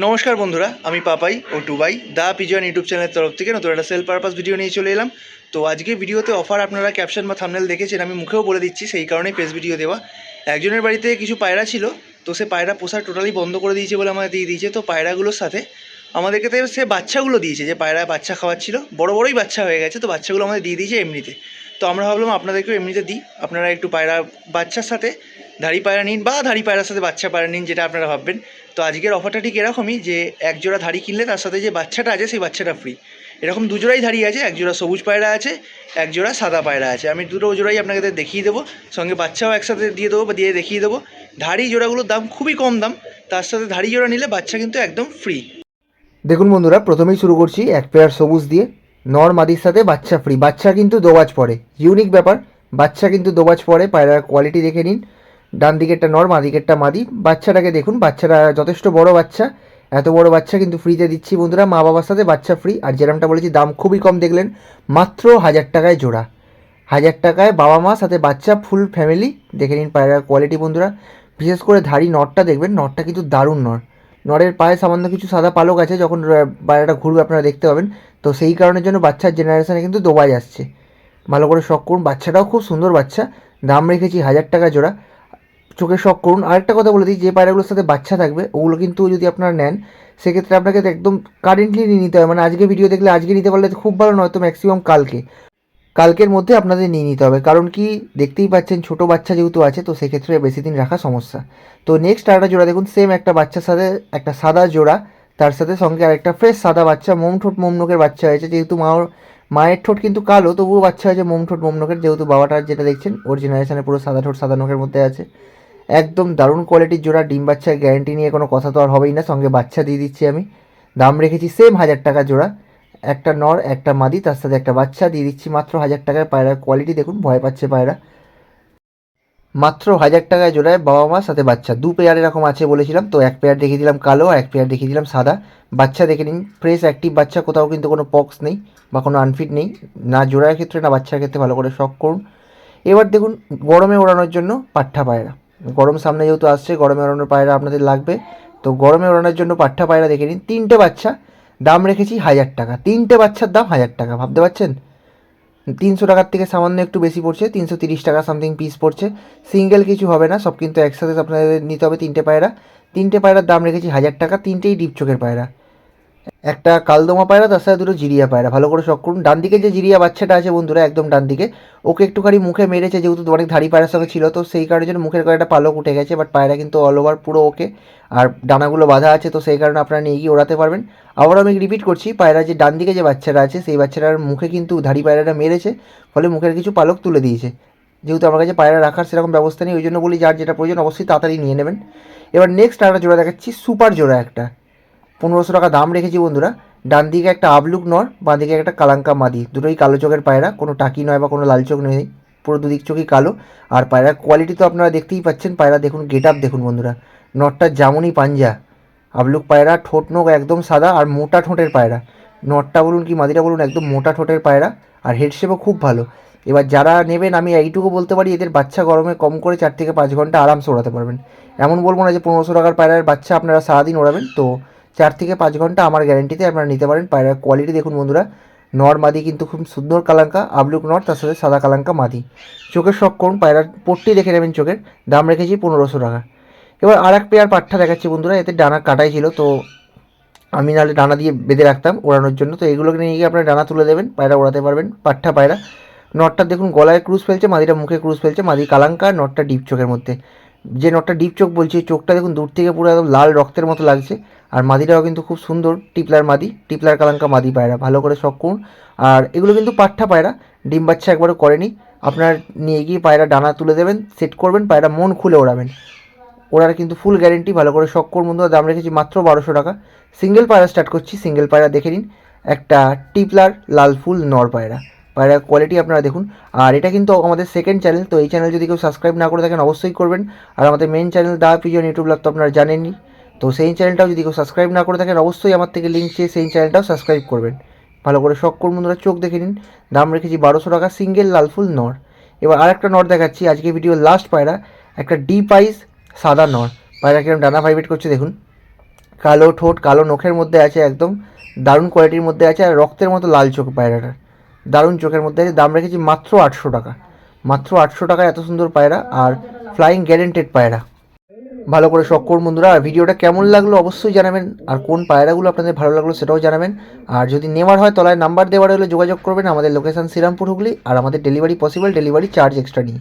নমস্কার বন্ধুরা, আমি পাপাই ও টুবাই, দা পিজন ইউটিউব চ্যানেলের তরফ থেকে নতুন একটা সেল পারপাস ভিডিও নিয়ে চলে এলাম। তো আজকে ভিডিওতে অফার আপনারা ক্যাপশন বা থামনেল দেখেছেন, আমি মুখেও বলে দিচ্ছি, সেই কারণেই ফেস ভিডিও দেওয়া। একজনের বাড়িতে কিছু পায়রা ছিল, তো সে পায়রা পোষা টোটালি বন্ধ করে দিয়েছে বলে আমাদের দিয়ে দিয়েছে। তো পায়রাগুলোর সাথে আমাদেরকে তো সে বাচ্চাগুলো দিয়েছে, যে পায়রা বাচ্চা খাওয়াচ্ছিল, বড় বড়ই বাচ্চা হয়ে গেছে, তো বাচ্চাগুলো আমাদের দিয়ে দিয়েছে এমনিতে। তো আমরা ভাবলাম আপনাদেরকেও এমনিতে দিই, আপনারা একটু পায়রা বাচ্চার সাথে, ধাড়ি পায়রা নিন বা ধাড়ি পায়রার সাথে বাচ্চা পায়রা নিন, যেটা আপনারা ভাববেন। তো আজকের অফারটা ঠিক এরকমই যে এক জোড়া ধাড়ি কিনলে তার সাথে যে বাচ্চাটা আছে সেই বাচ্চাটা ফ্রি এরকম দুজোড়াই ধাড়ি আছে, এক জোড়া সবুজ পায়রা আছে, এক জোড়া সাদা পায়রা আছে। আমি দুটো জোড়াই আপনাকে দেখিয়ে দেবো, সঙ্গে বাচ্চাও একসাথে দিয়ে দেবো বা দিয়ে দেখিয়ে দেবো। ধাড়ি জোড়াগুলোর দাম খুবই কম দাম, তার সাথে ধাড়ি জোড়া নিলে বাচ্চা কিন্তু একদম ফ্রি দেখুন বন্ধুরা, প্রথমেই শুরু করছি এক পেয়ার সবুজ দিয়ে, নর মাদির সাথে বাচ্চা ফ্রি বাচ্চা কিন্তু দোবাজ পড়ে ইউনিক ব্যাপার, বাচ্চা কিন্তু দোবাজ পড়ে পায়রার কোয়ালিটি দেখে নিন। ডান দিকেরটা নর মা দিকেরটা মাদি। বাচ্চাটাকে দেখুন, বাচ্চাটা যথেষ্ট বড় বাচ্চা। এত বড় বাচ্চা কিন্তু ফ্রিতে দিচ্ছি বন্ধুরা, মা বাবার সাথে বাচ্চা ফ্রি। আর যেরমটা বলেছি, দাম খুবই কম দেখলেন, মাত্র হাজার টাকায় জোড়া। হাজার টাকায় বাবা মা সাথে বাচ্চা, ফুল ফ্যামিলি। দেখে নিন পায়রার কোয়ালিটি বন্ধুরা। বিশেষ করে ধাড়ি নটটা দেখবেন, নটটা কিন্তু দারুণ নর। নরের পায়ে সামান্য কিছু সাদা পালক আছে, যখন পায়রাটা ঘুরবে আপনারা দেখতে পাবেন। তো সেই কারণের জন্য বাচ্চার জেনারেশনে কিন্তু দোবাজ আসছে। ভালো করে শখ করুন, বাচ্চাটাও খুব সুন্দর বাচ্চা। দাম রেখেছি হাজার টাকা জোড়া। চোখে শখ করুন। আরেকটা কথা বলে দিই, যে পায়রাগুলোর সাথে বাচ্চা থাকবে, ওগুলো কিন্তু যদি আপনারা নেন, সেক্ষেত্রে আপনাকে একদম কারেন্টলি নিয়ে নিতে হবে। মানে আজকে ভিডিও দেখলে আজকে নিতে পারলে খুব ভালো নয় তো ম্যাক্সিমাম কালকে। কালকের মধ্যে আপনাদের নিয়ে নিতে হবে। কারণ কি, দেখতেই পাচ্ছেন ছোট বাচ্চা যেহেতু আছে, তো সেক্ষেত্রে বেশি দিন রাখা সমস্যা। তো নেক্সট আরেকটা জোড়া দেখুন সেম একটা বাচ্চার সাথে, একটা সাদা জোড়া। তার সাথে সঙ্গে আরেকটা ফ্রেশ সাদা বাচ্চা, মোম ঠোঁট মোমনকের বাচ্চা হয়েছে। যেহেতু মা মায়ের ঠোঁট কিন্তু কালো, তবুও বাচ্চা হয়েছে মোম ঠোঁট মোমনকের যেহেতু বাবাটার যেটা দেখছেন, ওর জেনারেশনে পুরো সাদা ঠোঁট সাদা নখের মধ্যে আছে। একদম দারুণ কোয়ালিটির জোড়া ডিম বাচ্চার গ্যারেন্টি নিয়ে কোনো কথা তো আর হবেই না, সঙ্গে বাচ্চা দিয়ে দিচ্ছি আমি। দাম রেখেছি সেম হাজার টাকা জোড়া। একটা নর, একটা মাদি, তার সাথে একটা বাচ্চা, দিয়ে দিচ্ছি মাত্র হাজার টাকায় পায়রার কোয়ালিটি দেখুন, ভয় পাচ্ছে পায়রা। মাত্র হাজার টাকায় জোড়ায় বাবা মার সাথে বাচ্চা। দু পেয়ার এরকম আছে বলেছিলাম, তো এক পেয়ার দেখিয়ে দিলাম কালো, আর এক পেয়ার দেখিয়ে দিলাম সাদা। বাচ্চা দেখে নিন ফ্রেশ অ্যাক্টিভ বাচ্চা, কোথাও কিন্তু কোনো পক্স নেই, বা কোনো আনফিট নেই। না জোড়ার ক্ষেত্রে, না বাচ্চার ক্ষেত্রে ভালো করে শখ করুন। এবার দেখুন, গরমে ওড়ানোর জন্য পাঠা পায়রা। গরম সামনে যেহেতু আসছে, গরমে ওড়ানোর পায়রা আপনাদের লাগবে। তো গরমে ওড়ানোর জন্য পাঠা পায়রা দেখে নিন। তিনটে বাচ্চা, দাম রেখেছি হাজার টাকা। তিনটে বাচ্চার দাম হাজার টাকা, ভাবতে পারছেন? তিনশো টাকার থেকে সামান্য একটু বেশি পড়ছে, তিনশো তিরিশ টাকা সামথিং পিস পড়ছে। সিঙ্গেল কিছু হবে না, সব কিন্তু একসাথে আপনাদের নিতে হবে তিনটে পায়রা। তিনটে পায়রার দাম রেখেছি হাজার টাকা, তিনটেই ডিপ চোখের পায়রা। একটা কালদমা পায়রা তার সাথে দুটো জিরিয়া পায়রা। ভালো করে শখ করুন। ডান দিকে যে জিরিয়া বাচ্চাটা আছে বন্ধুরা, একদম ডান দিকে, ওকে একটুখানি মুখে মেরেছে, যেহেতু অনেক ধাড়ি পায়রার সঙ্গে ছিল, তো সেই কারণে জন্য মুখের কয়েকটা পালক উঠে গেছে বাট পায়রা কিন্তু অল ওভার পুরো ওকে। আর ডানাগুলো বাঁধা আছে, তো সেই কারণে আপনারা নিয়ে গিয়ে ওড়াতে পারবেন। আবার আমি রিপিট করছি, পায়রা যে ডান দিকে যে বাচ্চাটা আছে, সেই বাচ্চাটার মুখে কিন্তু ধাড়ি পায়রাটা মেরেছে, ফলে মুখের কিছু পালক তুলে দিয়েছে। যেহেতু আমার কাছে পায়রা রাখার সেরকম ব্যবস্থা নেই, ওই জন্য বলি যার যেটা প্রয়োজন, অবশ্যই তাড়াতাড়ি নিয়ে নেবেন। এবার নেক্সট আরেকটা জোড়া দেখাচ্ছি সুপার জোড়া একটা। পনেরোশো টাকা দাম রেখেছি বন্ধুরা। ডান দিকে একটা আবলুক নর, বাঁ দিকে একটা কালাঙ্কা মাদি। দুটোই কালো চোখের পায়রা, কোনো টাকি নয় বা কোনো লাল চোখ নেই, পুরো দুদিক চোখই কালো। আর পায়রার কোয়ালিটি তো আপনারা দেখতেই পাচ্ছেন, পায়রা দেখুন গেট আপ দেখুন বন্ধুরা। নটটার জামুনি পাঞ্জা। আবলুক পায়রা, ঠোঁট নোক একদম সাদা আর মোটা ঠোঁটের পায়রা। নটটা বলুন কি মাদিটা বলুন, একদম মোটা ঠোঁটের পায়রা আর হেডশেপও খুব ভালো। এবার যারা নেবেন, আমি এইটুকু বলতে পারি, এদের বাচ্চা গরমে কম করে চার থেকে পাঁচ ঘণ্টা আরামসে ওড়াতে পারবেন। এমন বলব না যে পনেরোশো টাকার পায়রার বাচ্চা আপনারা সারাদিন ওড়াবেন, তো চার থেকে পাঁচ ঘণ্টা আমার গ্যারেন্টিতে আপনারা নিতে পারেন। পায়রার কোয়ালিটি দেখুন বন্ধুরা। নর মাদি কিন্তু খুব সুন্দর কালাঙ্কা, আবলুক নর, তার সাথে সাদা কালাঙ্কা মাদি। চোখের শখ করুন, পায়রার পট্টি দেখে নেবেন চোখের। দাম রেখেছি পনেরোশো টাকা। এবার আর এক পেয়ার পাট্টা দেখাচ্ছি বন্ধুরা, এতে ডানা কাটাই ছিল, তো আমি নাহলে ডানা দিয়ে বেঁধে রাখতাম ওড়ানোর জন্য। তো এগুলোকে নিয়ে গিয়ে আপনারা ডানা তুলে দেবেন, পায়রা ওড়াতে পারবেন পাট্টা পায়রা। নটটা দেখুন গলায় ক্রুজ ফেলছে, মাদিটা মুখে ক্রুজ ফেলছে, মাদি কালাঙ্কা নটটা ডিপ চোখের মধ্যে। যে নটটা ডিপ চোখ বলছি চোখটা দেখুন দূর থেকে পুরো একদম লাল রক্তের মতো লাগছে। আর মাদিটাও কিন্তু খুব সুন্দর, টিপলার মাদি, টিপলার কালাঙ্কা মাদি পায়রা, ভালো করে শখ করুন। আর এগুলো কিন্তু পাঠা পায়রা, ডিম বাচ্চা একবারও করেনি। আপনার নিয়ে গিয়ে পায়রা ডানা তুলে দেবেন সেট করবেন, পায়রা মন খুলে ওড়াবেন। ওড়ার কিন্তু ফুল গ্যারেন্টি ভালো করে শখ করুন বন্ধুরা, দাম রেখেছি মাত্র বারোশো টাকা। সিঙ্গেল পায়রা স্টার্ট করছি সিঙ্গেল পায়রা দেখে নিন। একটা টিপলার, লাল ফুল, নর পায়রা। পায়রার কোয়ালিটি আপনারা দেখুন। আর এটা কিন্তু আমাদের সেকেন্ড চ্যানেল তো এই চ্যানেল যদি কেউ সাবস্ক্রাইব না করে থাকেন, অবশ্যই করবেন। আর আমাদের main channel the pigeon YouTube love তো আপনারা জানেনই। তো সেই চ্যানেলটাও যদি কেউ সাবস্ক্রাইব না করে থাকেন, অবশ্যই আমার থেকে লিঙ্ক চেয়ে সেই চ্যানেলটাও সাবস্ক্রাইব করবেন। ভালো করে শখ করুন বন্ধুরা, চোখ দেখে নিন। দাম রেখেছি বারোশো টাকা সিঙ্গেল লাল ফুল নর। এবার আরেকটা নর দেখাচ্ছি, আজকে ভিডিও লাস্ট পায়রা। একটা ডিপ আইস সাদা নর। পায়রা কিরম ডানা ভাইব্রেট করছে, দেখুন। কালো ঠোঁট, কালো নখের মধ্যে আছে, একদম দারুণ কোয়ালিটির মধ্যে আছে, আর রক্তের মতো লাল চোখ পায়রাটার। দারুণ চোখের মধ্যে। দাম রেখেছি মাত্র আটশো টাকা। মাত্র আটশো টাকা এত সুন্দর পায়রা আর ফ্লাইং গ্যারেন্টেড পায়রা। ভালো করে শখ করুন বন্ধুরা। আর ভিডিওটা কেমন লাগল অবশ্যই জানাবেন। আর কোন পায়রাগুলো আপনাদের ভালো লাগল সেটাও জানাবেন। আর যদি নেওয়ার হয় তলায় নাম্বার দেওয়ার হলে যোগাযোগ করবেন আমাদের লোকেশান শ্রীরামপুর হুগলি আর আমাদের delivery possible delivery charge extra নিয়ে।